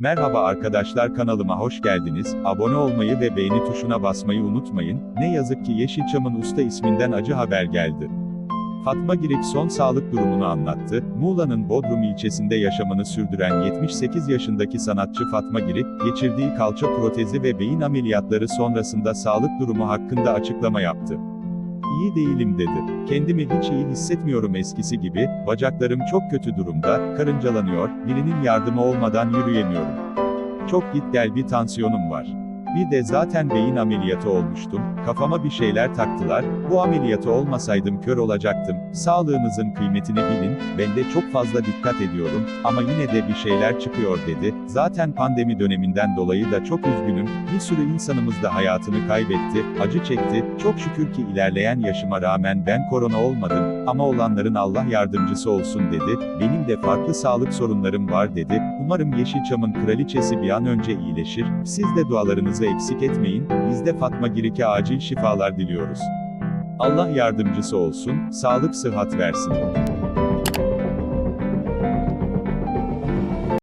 Merhaba arkadaşlar kanalıma hoş geldiniz. Abone olmayı ve beğeni tuşuna basmayı unutmayın. Ne yazık ki Yeşilçam'ın usta isminden acı haber geldi. Fatma Girik son sağlık durumunu anlattı. Muğla'nın Bodrum ilçesinde yaşamını sürdüren 78 yaşındaki sanatçı Fatma Girik, geçirdiği kalça protezi ve beyin ameliyatları sonrasında sağlık durumu hakkında açıklama yaptı. İyi değilim dedi. Kendimi hiç iyi hissetmiyorum eskisi gibi, bacaklarım çok kötü durumda, karıncalanıyor, birinin yardımı olmadan yürüyemiyorum. Çok git gel bir tansiyonum var. Bir de zaten beyin ameliyatı olmuştum, kafama bir şeyler taktılar, bu ameliyatı olmasaydım kör olacaktım, sağlığınızın kıymetini bilin, ben de çok fazla dikkat ediyorum, ama yine de bir şeyler çıkıyor dedi, zaten pandemi döneminden dolayı da çok üzgünüm, bir sürü insanımız da hayatını kaybetti, acı çekti, çok şükür ki ilerleyen yaşıma rağmen ben korona olmadım, ama olanların Allah yardımcısı olsun dedi, benim de farklı sağlık sorunlarım var dedi, umarım Yeşilçam'ın kraliçesi bir an önce iyileşir, siz de dualarınızı eksik etmeyin, biz de Fatma Girik'e acil şifalar diliyoruz. Allah yardımcısı olsun, sağlık sıhhat versin.